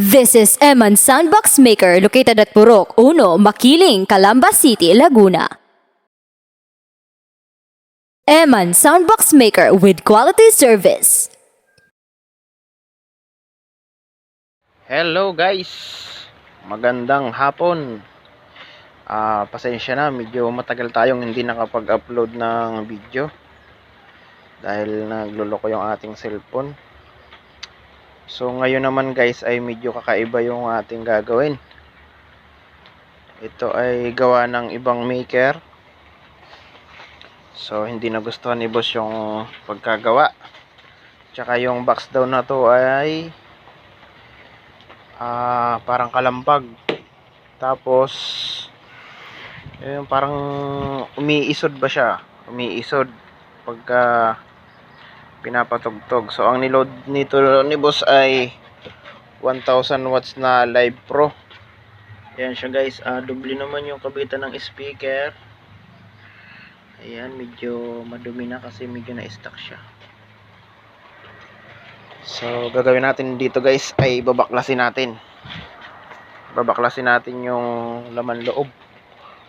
This is Eman Sandbox Maker located at Purok 1, Makiling, Calamba City, Laguna. Eman Soundbox Maker with quality service. Hello guys! Magandang hapon. Ah, pasensya na, medyo matagal tayong hindi nakapag-upload ng video dahil nagluloko yung ating cellphone. So ngayon naman guys ay medyo kakaiba yung ating gagawin. Ito ay gawa ng ibang maker. So hindi nagustuhan ni boss yung pagkagawa. Tsaka yung box daw na to ay ah parang kalampag. Tapos yung parang umiisod ba siya? Umiisod pagka pinapatugtog. So ang niload nito ni boss ay 1000 watts na Live Pro. Ayan siya guys, ah doble naman yung kabitan ng speaker. Ayan, medyo madumi na kasi medyo na-stuck siya. So, gagawin natin dito guys ay babaklasin natin. Babaklasin natin yung laman loob.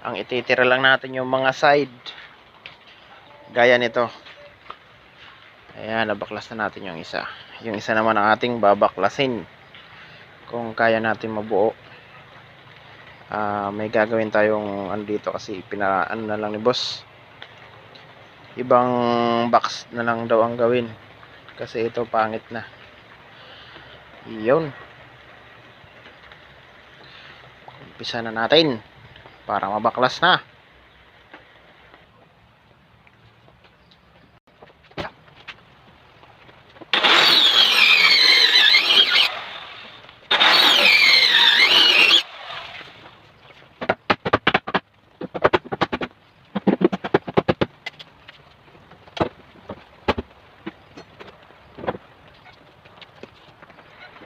Ang ititira lang natin yung mga side. Gaya nito. Ayan, nabaklas na natin yung isa. Yung isa naman ang ating babaklasin. Kung kaya natin mabuo. Ah, may gagawin tayong ano dito kasi pinaano na lang ni boss. Ibang box na lang daw ang gawin. Kasi ito pangit na. Iyon. Umpisa na natin. Para mabaklas na.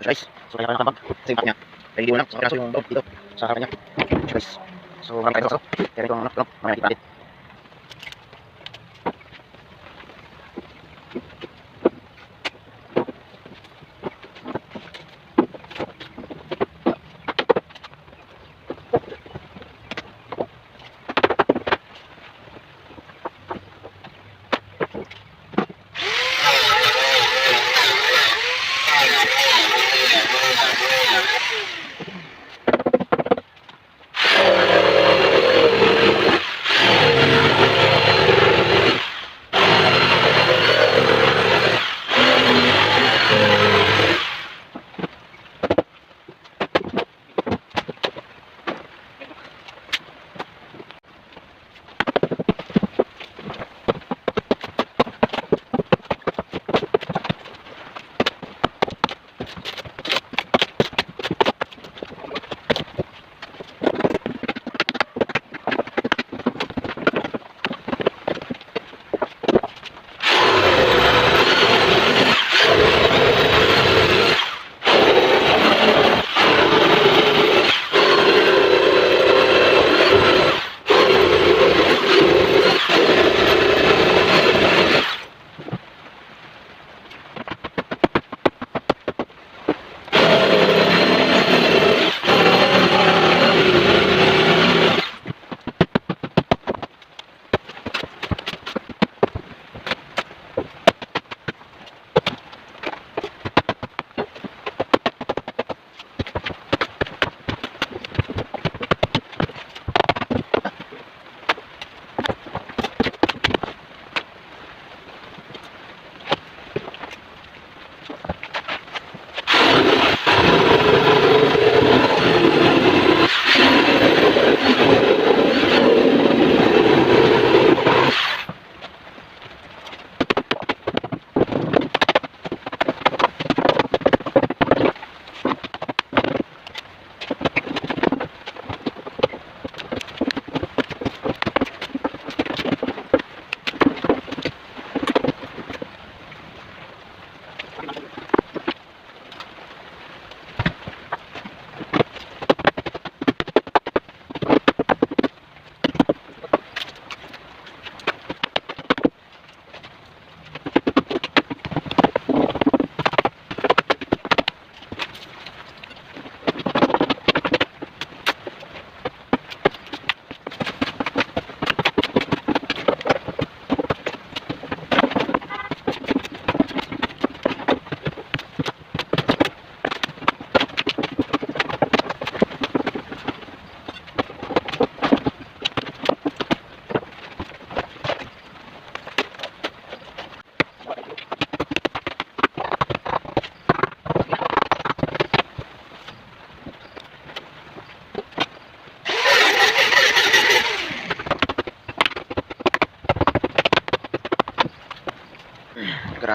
guys so kaya naman kasi lagi diulang so kaso yung loob dito sa harapan niya guys so marami tayo sa kaso kaya ito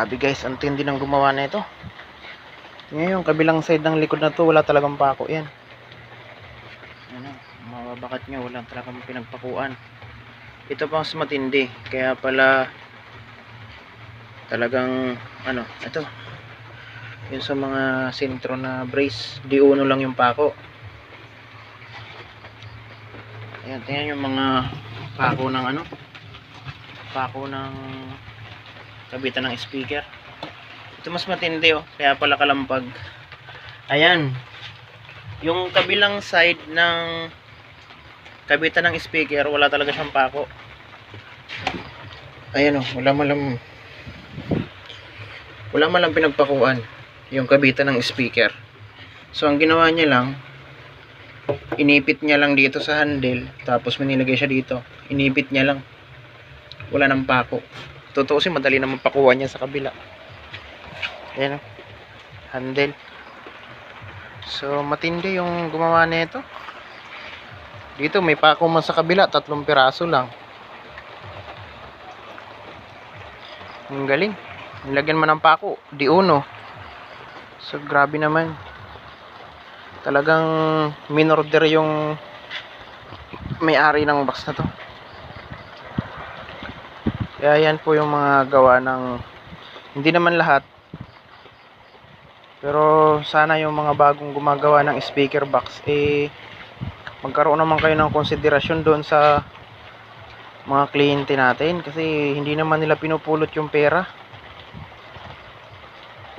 Grabe guys, ang tindi ng gumawa na ito. Ngayon, kabilang side ng likod na to, wala talagang pako yan. Ano, mababakat nyo, wala talagang pinagpakuan. Ito pa mas matindi, kaya pala talagang, ano, ito. Yun sa mga sentro na brace, di uno lang yung pako. Ayan, tingnan yung mga pako ng ano, pako ng kabitan ng speaker. Ito mas matindi oh, kaya pala kalampag. Ayan. Yung kabilang side ng kabitan ng speaker, wala talaga siyang pako. Ayan oh, wala malam wala malang pinagpakuan yung kabitan ng speaker. So ang ginawa niya lang, inipit niya lang dito sa handle, tapos manilagay siya dito. Inipit niya lang. Wala nang pako. Totoo si madali naman pakuha niya sa kabila. Ayan. Handle. So, matindi yung gumawa nito. Dito, may pako man sa kabila. Tatlong piraso lang. Ang galing. Nilagyan mo ng pako. Di uno. So, grabe naman. Talagang minorder yung may-ari ng box na to. Kaya yan po yung mga gawa ng hindi naman lahat. Pero sana yung mga bagong gumagawa ng speaker box eh magkaroon naman kayo ng konsiderasyon doon sa mga kliyente natin kasi hindi naman nila pinupulot yung pera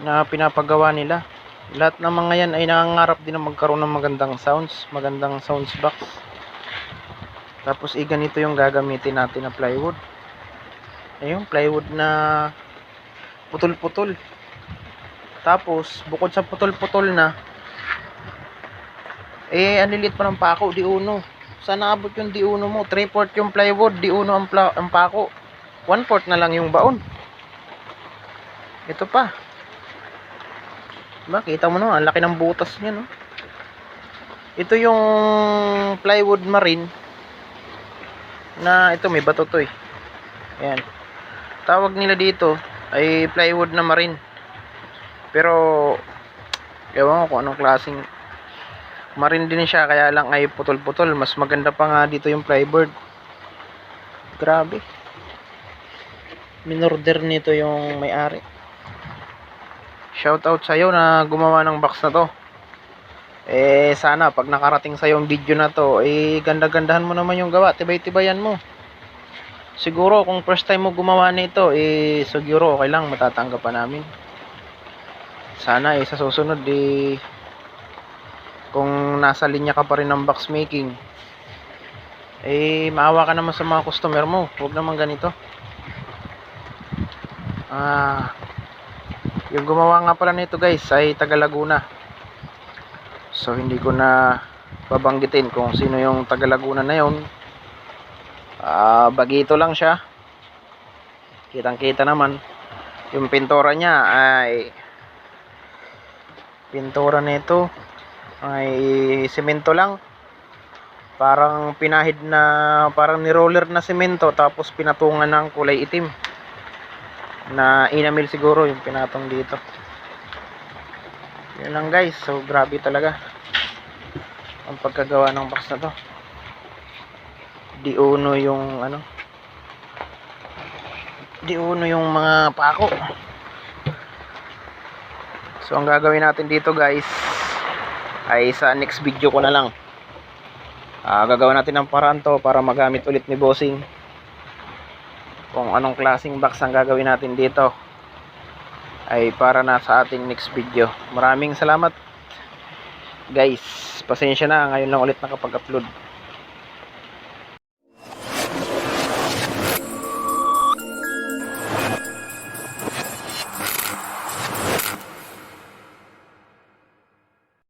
na pinapagawa nila. Lahat ng mga yan ay nangangarap din na magkaroon ng magandang sounds magandang sounds box. Tapos eh ganito yung gagamitin natin na plywood ayun plywood na putol-putol. Tapos bukod sa putol-putol na eh ang pa ng pako di uno. Sana abot yung di uno mo. 3 port yung plywood di uno ang, ang pako. 1 port na lang yung baon. Ito pa. Diba? Kita mo no ang laki ng butas niya no? Ito yung plywood marine na ito may bato to eh. Ayan tawag nila dito ay plywood na marine. Pero ewan ko kung anong klaseng marine din siya kaya lang ay putol-putol. Mas maganda pa nga dito yung plyboard grabe. Minorder nito yung may-ari. Shoutout sa'yo na gumawa ng box na to. Eh sana pag nakarating sa'yo yung video na to eh ganda-gandahan mo naman yung gawa. Tibay-tibayan mo siguro kung first time mo gumawa nito eh siguro okay lang. Matatanggap pa namin. Sana eh sa susunod eh kung nasa linya ka pa rin ng box making eh maawa ka naman sa mga customer mo. Huwag naman ganito. Ah yung gumawa nga pala nito guys ay taga Laguna. So hindi ko na babanggitin kung sino yung taga Laguna na yon Ah, bagito lang siya. Kitang-kita naman. Yung pintura niya ay pintura nito ay semento lang. Parang pinahid na parang ni-roller na semento tapos pinatungan ng kulay itim. Na inamil siguro yung pinatong dito. Yun lang guys. So grabe talaga ang pagkagawa ng box na to di uno yung ano? Di uno yung mga pako. So ang gagawin natin dito guys ay sa next video ko na lang. Ah, gagawin natin ng paraan to para magamit ulit ni bossing. Kung anong klaseng box ang gagawin natin dito ay para na sa ating next video. Maraming salamat guys. Pasensya na ngayon lang ulit nakapag upload